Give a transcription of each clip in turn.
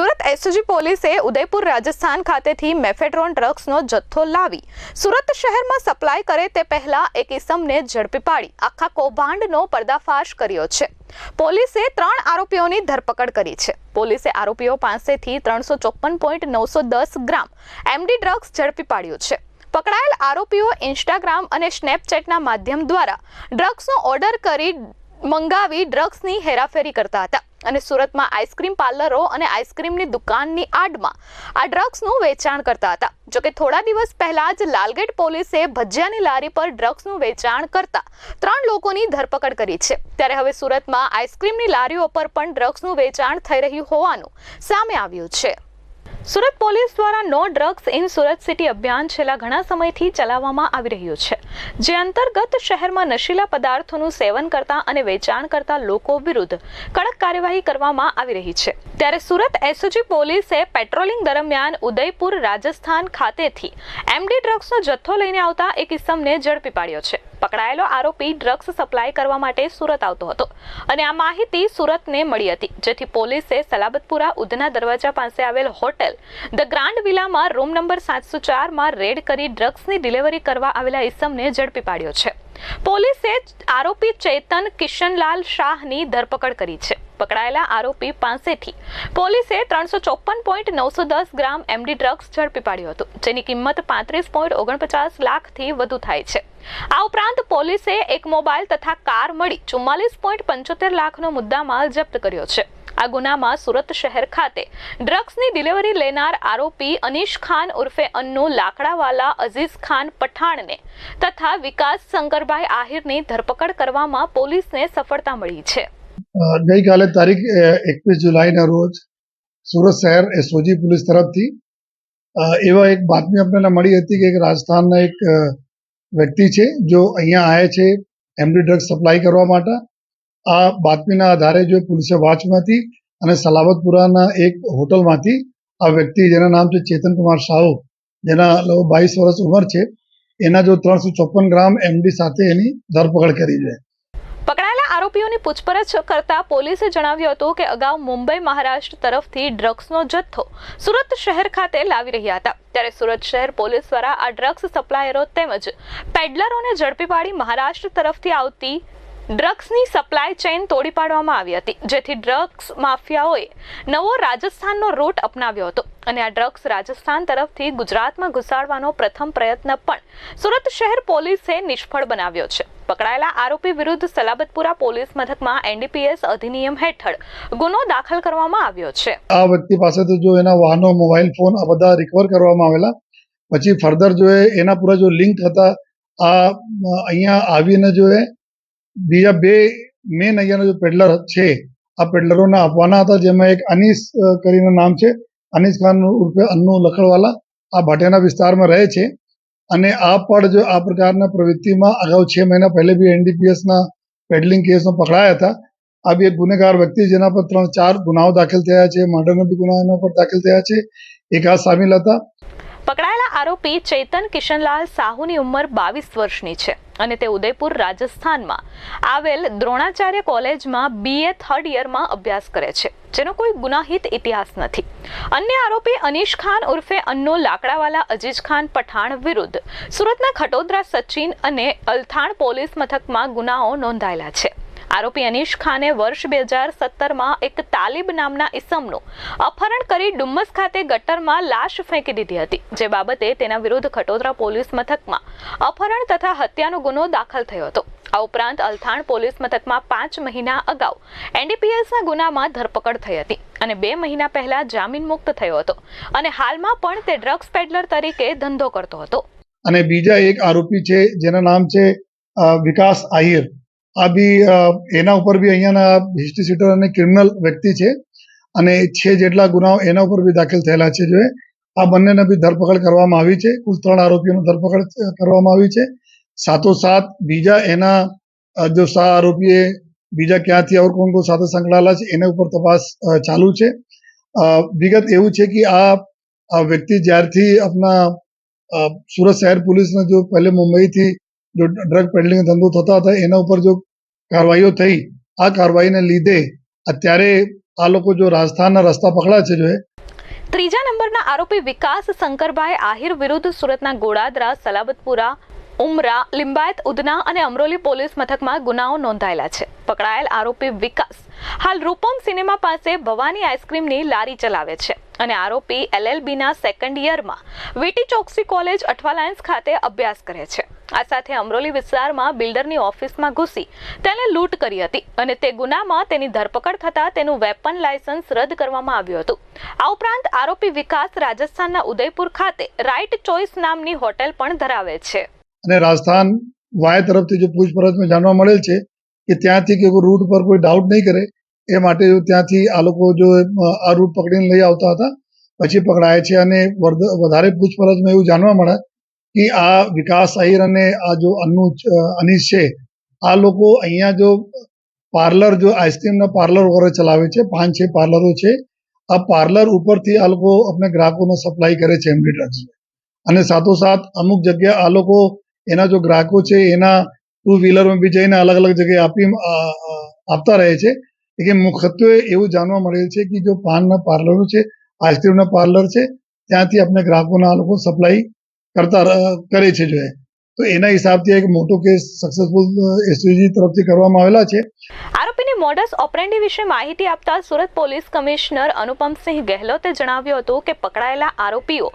Surat SG પોલીસે ઉદયપુર રાજસ્થાન ખાતેથી mephedrone ડ્રગ્સનો જથ્થો લાવી સુરત શહેરમાં સપ્લાય કરે તે પહેલા એક ઇસમને ઝડપી પાડી. આખા કૌભાંડનો પર્દાફાશ કર્યો છે. પોલીસે ત્રણ આરોપીઓની ધરપકડ કરી છે. પોલીસે આરોપીઓ પાસેથી ત્રણસો ચોપન પોઈન્ટ નવસો દસ ગ્રામ એમડી ડ્રગ્સ ઝડપી પાડ્યું છે. પકડાયેલ આરોપીઓ ઇન્સ્ટાગ્રામ અને સ્નેપચેટના માધ્યમ દ્વારા ડ્રગ્સનો ઓર્ડર કરી મંગાવી ડ્રગ્સની હેરાફેરી કરતા હતા. અને સુરતમાં આઈસ્ક્રીમ પાર્લરો અને આઈસ્ક્રીમની દુકાનની આડમાં આ ડ્રગ્સનું વેચાણ કરતા હતા. જોકે થોડા દિવસ પહેલા જ લાલગેટ પોલીસે ભજીયાની લારી પર ડ્રગ્સનું વેચાણ કરતા ત્રણ લોકોની ધરપકડ કરી છે. ત્યારે હવે સુરતમાં આઈસ્ક્રીમની લારીઓ પર પણ ડ્રગ્સનું વેચાણ થઈ રહ્યું હોવાનું સામે આવ્યું છે. સુરત પોલીસ દ્વારા no drugs in Surat city અભિયાન છેલ્લા ઘણા સમયથી ચલાવવામાં આવી રહ્યું છે, જે અંતર્ગત શહેરમાં નશીલા પદાર્થોનું સેવન કરતા અને વેચાણ કરતા લોકો વિરુદ્ધ કડક કાર્યવાહી કરવામાં આવી રહી છે. ત્યારે સુરત એસઓજી પોલીસે પેટ્રોલિંગ દરમિયાન ઉદયપુર રાજસ્થાન ખાતેથી એમડી ડ્રગ્સનો જથ્થો લઈને આવતા એક ઇસમને ઝડપી પાડ્યો છે. પકડાયેલો આરોપી ડ્રગ્સ સપ્લાય કરવા માટે સુરત આવતો હતો. અને આ માહિતી સુરતને મળી હતી. જેથી પોલીસે સલાબતપુરા ઉધના દરવાજા પાસે આવેલ હોટેલ, ધ ગ્રાન્ડ વિલામાં રૂમ નંબર સાતસો ચારમાં રેડ કરી ડ્રગ્સની ડિલિવરી કરવા આવેલા ઇસમને ઝડપી પાડ્યો છે. પોલીસે આરોપી ચેતન કિશનલાલ શાહની ધરપકડ કરી છે. પકડાયેલા આરોપી પાસેથી પોલીસે ત્રણસો ચોપન પોઈન્ટ નવસો દસ ગ્રામ એમડી ડ્રગ્સ ઝડપી પાડ્યું હતું, જેની કિંમત પાંત્રીસ પોઈન્ટ ઓગણપચાસ લાખથી વધુ થાય છે. આ ઉપરાંત પોલીસે એક મોબાઈલ તથા કાર મળી ચુમ્માલીસ પોઈન્ટ પંચોતેર લાખનો મુદ્દામાલ જપ્ત કર્યો છે. આ ગુનામાં સુરત શહેર ખાતે ડ્રગ્સની ડિલિવરી લેનાર આરોપી અનીશ ખાન ઉર્ફે અન્નુ લાકડાવાલા અઝીઝ ખાન પઠાણને તથા વિકાસ શંકરભાઈ આહિરની ધરપકડ કરવામાં પોલીસને સફળતા મળી છે. ગઈકાલે તારીખ એકવીસ જુલાઈના રોજ સુરત શહેર એસઓજી પોલીસ તરફથી એવા એક બાતમી આપણને મળી હતી કે એક રાજસ્થાનના એક વ્યક્તિ છે, જો અહીંયા આવે છે એમડી ડ્રગ્સ સપ્લાય કરવા માટે. આ બાતમીના આધારે જો પોલીસે વાંચમાંથી અને સલાવતપુરાના એક હોટલમાંથી આ વ્યક્તિ, જેના નામ છે ચેતન કુમાર સાહુ, જેના બાવીસ વર્ષ ઉંમર છે, એના જો ત્રણસો ચોપન ગ્રામ એમડી સાથે એની ધરપકડ કરી છે. આરોપીઓની પૂછપરછ કરતા પોલીસે જણાવ્યું હતું કે અગાઉ મુંબઈ મહારાષ્ટ્ર તરફથી ડ્રગ્સનો જથ્થો સુરત શહેર ખાતે લાવી રહ્યા હતા. ત્યારે સુરત શહેર પોલીસ દ્વારા આ ડ્રગ્સ સપ્લાયરો તેમજ પેડલરોને ઝડપી પાડી મહારાષ્ટ્ર તરફથી આવતી ડ્રગ્સની સપ્લાય ચેઇન તોડી પાડવામાં આવી હતી, જેથી ડ્રગ્સ માફિયાઓએ નવો રાજસ્થાનનો રૂટ અપનાવ્યો હતો. અને આ ડ્રગ્સ રાજસ્થાન તરફથી ગુજરાતમાં ઘુસાડવાનો પ્રથમ પ્રયત્ન પણ સુરત શહેર પોલીસે નિષ્ફળ બનાવ્યો છે. પકડાયેલા આરોપી વિરુદ્ધ સલાબતપુરા પોલીસ મથકમાં એનડીપીએસ અધિનિયમ હેઠળ ગુનો દાખલ કરવામાં આવ્યો છે. આ વ્યક્તિ પાસેથી જો એના વાહનો, મોબાઈલ ફોન, આ બધા રિકવર કરવામાં આવેલા. પછી ફર્ધર જો એના પૂરા જો લિંક હતા, આ અહીંયા આવીને જો બીજા બે મેન અહીંયાના જે પેડલર છે, આ પેડલરોને આપવાના હતા, જેમાં એક અનીસ કરીને નામ છે. અનીસ ખાન ઉર્ફે અન્નુ લખડવાલા આ ભાટિયાના વિસ્તારમાં રહે છે. અને આ પણ જો આ પ્રકારના પ્રવૃત્તિમાં અગાઉ છ મહિના પહેલે બી એનડીપીએસના પેડલિંગ કેસમાં પકડાયા હતા. આ બી એક ગુનેગાર વ્યક્તિ જેના પર ત્રણ ચાર ગુનાઓ દાખલ થયા છે. મર્ડરના બી ગુનાઓ એના પર દાખલ થયા છે. એક આ સામેલ હતા. આરોપી ચેતન કિશનલાલ સાહુની ઉંમર બાવીસ વર્ષની છે અને તે ઉદયપુર રાજસ્થાનમાં આવેલ દ્રોણાચાર્ય કોલેજમાં બીએ થર્ડ યરમાં અભ્યાસ કરે છે, જેનો કોઈ ગુનાહિત ઇતિહાસ નથી. અન્ય આરોપી અનીશ ખાન ઉર્ફે અન્નો લાકડાવાલા અજીજ ખાન પઠાણ વિરુદ્ધ સુરતના ખટોદરા સચિન અને અલથાણ પોલીસ મથકમાં ગુનાઓ નોંધાયેલા છે. આરોપી અનીશ ખાને વર્ષ બે હજાર સત્તરમાં એક તાલિબ નામના ઇસમનું અપહરણ કરી ડુમ્મસ ખાતે ગટરમાં લાશ ફેંકી દીધી હતી, જે બાબતે તેના વિરુદ્ધ ખટોદરા પોલીસ મથકમાં અપહરણ તથા હત્યાનો ગુનો દાખલ થયો હતો. આ ઉપરાંત અલથાણ પોલીસ મથકમાં પાંચ મહિના અગાઉ એનડીપીએસના ગુનામાં ધરપકડ થઈ હતી અને બે મહિના પહેલા જામીન મુક્ત થયો હતો અને હાલમાં પણ તે ડ્રગ્સ પેડલર તરીકે ધંધો કરતો હતો. અને બીજા એક આરોપી છે, જેના નામ છે વિકાસ આહિર. આ બી એના ઉપર બી અહીંયાના હિસ્ટ્રી સીટર અને ક્રિમિનલ વ્યક્તિ છે. અને છે જેટલા ગુનાઓ એના ઉપર બી દાખલ થયેલા છે જોઈએ આ બંનેને બી ધરપકડ કરવામાં આવી છે. કુલ ત્રણ આરોપીઓની ધરપકડ કરવામાં આવી છે. સાથોસાથ બીજા એના જો સા આરોપીએ બીજા ક્યાંથી આવું કોણ કોણ સાથે સંકળાયેલા છે, એના ઉપર તપાસ ચાલુ છે. વિગત એવું છે કે આ વ્યક્તિ જ્યારથી આપણા સુરત શહેર પોલીસને જો પહેલે મુંબઈથી જો ડ્રગ પેડલિંગ ધંધો થતા હતા, એના ઉપર જો કાર્યવાહીઓ થઈ, આ કાર્યવાહીને લીધે અત્યારે આ લોકો જો રાજસ્થાનના રસ્તા પકડા છે, જો ત્રીજા નંબરના આરોપી વિકાસ શંકરભાઈ આહિર વિરુદ્ધ સુરતના ગોડાદરા, સલાબતપુરા, ઉમરા, લિંબાયત, ઉધના અને અમરોલી પોલીસ મથકમાં ગુનાઓ નોંધાયેલા છે. પકડાયેલ આરોપી વિકાસ હાલ રૂપમ સિનેમા પાસે ભવાની આઈસ્ક્રીમની લારી ચલાવે છે અને આરોપી એલએલબીના સેકન્ડ યરમાં વીટી ચોકસી કોલેજ અઠવાલાયન્સ ખાતે અભ્યાસ કરે છે. આ સાથે અમરોલી વિસ્તારમાં બિલ્ડરની ઓફિસમાં ઘૂસી તેને લૂંટ કરી હતી અને તે ગુનામાં તેની ધરપકડ થતાં તેનું વેપન લાયસન્સ રદ કરવામાં આવ્યું હતું. આ ઉપરાંત આરોપી વિકાસ રાજસ્થાનના ઉદયપુર ખાતે રાઇટ ચોઇસ નામની હોટેલ પણ ધરાવે છે. અને રાજસ્થાન વાય તરફથી જો પૂછપરછમાં જાણવા મળેલ છે કે ત્યાંથી કે રૂટ પર કોઈ ડાઉટ નહીં કરે, એ માટે જો ત્યાંથી આ લોકો જો આ રૂટ પકડીને લઈ આવતા હતા, પછી પકડાય છે અને વધારે પૂછપરછમાં એવું જાણવા મળે કે આ વિકાસ આહિર અને આ જો અનુજ અનીશ છે, આ લોકો અહીંયા જો પાર્લર, જો આઈસ્ક્રીમના પાર્લર વગેરે ચલાવે છે, પાંચ, છ પાર્લરો છે, આ પાર્લર ઉપરથી આ લોકો આપણે ગ્રાહકોને સપ્લાય કરે છે એમડી ડ્રગ્સ અને સાથોસાથ અમુક જગ્યા આ લોકો એના જો ગ્રાહકો છે, એના ટુ વ્હીલરમાં બી જઈને અલગ અલગ જગ્યાએ આપી આપતા રહે છે. કે મુખ્યત્વે એવું જાણવા મળે છે કે જો પાનના પાર્લરો છે આઈસ્ક્રીમના પાર્લર છે, ત્યાંથી આપણે ગ્રાહકોના આ લોકો સપ્લાય કરતા કરે છે જો તો એના હિસાબથી એક મોટો કેસ સક્સેસફુલ એસયુજી તરફથી કરવામાં આવેલા છે. આરોપીની મોડસ ઓપરેન્ડી વિશે માહિતી આપતા સુરત પોલીસ કમિશનર અનુપમસિંહ ગેહલોતે જણાવ્યું હતું કે પકડાયેલા આરોપીઓ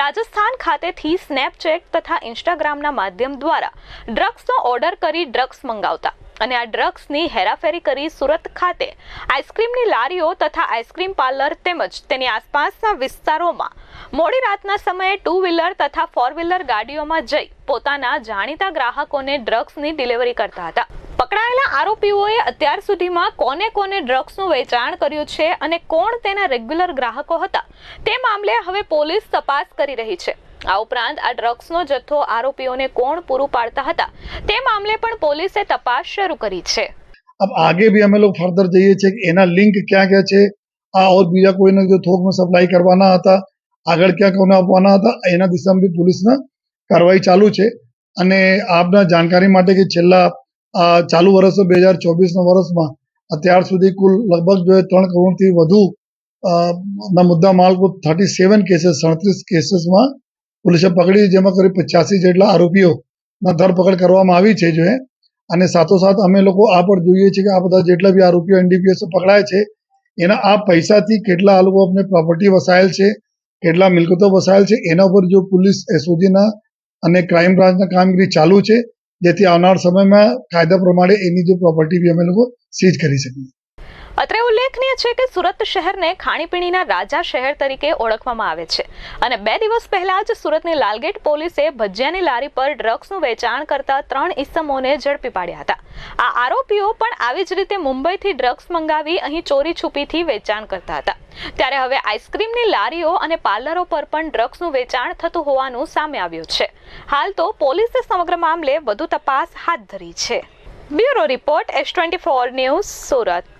રાજસ્થાન ખાતેથી સ્નેપચેટ તથા ઇન્સ્ટાગ્રામના માધ્યમ દ્વારા ડ્રગ્સનો ઓર્ડર કરી ડ્રગ્સ મંગાવતા. અને આ ડ્રગ્સની હેરાફેરી કરી સુરત ખાતે. આઈસ્ક્રીમની લારીઓ તથા આઈસ્ક્રીમ પાર્લર તેમજ તેની આસપાસના વિસ્તારોમાં મોડી રાતના સમયે ટુ વ્હીલર તથા ફોર વ્હીલર ગાડીઓમાં જઈ પોતાના જાણીતા ગ્રાહકોને ડ્રગ્સની ડિલિવરી કરતા હતા. પકડાયેલા આરોપીઓએ અત્યાર સુધીમાં કોને કોને ડ્રગ્સનું વેચાણ કર્યું છે અને કોણ તેના રેગ્યુલર ગ્રાહકો હતા તે મામલે હવે પોલીસ તપાસ કરી રહી છે. આ ઉપરાંત આ ડ્રગ્સનો જથ્થો આરોપીઓને કોણ પૂરું પાડતા હતા તે મામલે પણ પોલીસે તપાસ શરૂ કરી છે अब आगे भी हमें लोग फर्दर जाइए છે કે એના લિંક ક્યાં ક્યાં છે આ ઓર બીજા કોઈને જો થોકમાં સપ્લાય કરવાના હતા આગળ ક્યાં કોને આપવાના હતા એના દિશામાં બી પોલીસના કાર્યવાહી ચાલુ છે અને આપના જાણકારી માટે કે છેલ્લા આ ચાલુ વર્ષ બે હજાર ચોવીસના વર્ષમાં અત્યાર સુધી કુલ લગભગ જો એ ત્રણ કરોડથી વધુ અ, ના મુદ્દા માલ કુલ થર્ટી સેવન કેસીસ સડત્રીસ કેસીસમાં પોલીસે પકડી, જેમાં કરી પચાસી જેટલા આરોપીઓના ધરપકડ કરવામાં આવી છે, જો એ અને સાથોસાથ અમે લોકો આ પણ જોઈએ છીએ કે આ બધા જેટલા બી આરોપીઓ એનડીપીએસ પકડાય છે, એના આ પૈસાથી કેટલા આ લોકો આપણે પ્રોપર્ટી વસાયેલ છે, કેટલા મિલકતો વસાયેલ છે, એના ઉપર જો પોલીસ એસઓજીના અને ક્રાઇમ બ્રાન્ચના કામગીરી ચાલુ છે, જેથી આવનાર સમયમાં કાયદા પ્રમાણે એની જો પ્રોપર્ટી બી અમે લોકો સીઝ કરી શકીએ. અત્રે ઉલ્લેખનીય છે કે સુરત શહેરને ખાણીપીણીના રાજા શહેર તરીકે ઓળખવામાં આવે છે. અને બે દિવસ પહેલા જ સુરતની લાલગેટ પોલીસે ભજીયાની લારી પર ડ્રગ્સનું વેચાણ કરતા ત્રણ ઇસમોને ઝડપી પાડ્યા હતા. આ આરોપીઓ પણ આવી જ રીતે મુંબઈથી ડ્રગ્સ મંગાવી અહીં ચોરી છુપીથી વેચાણ કરતા હતા. ત્યારે હવે આઈસ્ક્રીમની લારીઓ અને પાર્લરો પર પણ ડ્રગ્સનું વેચાણ થતું હોવાનું સામે આવ્યું છે. હાલ તો પોલીસે સમગ્ર મામલે વધુ તપાસ હાથ ધરી છે. Bureau report S twenty four news Surat.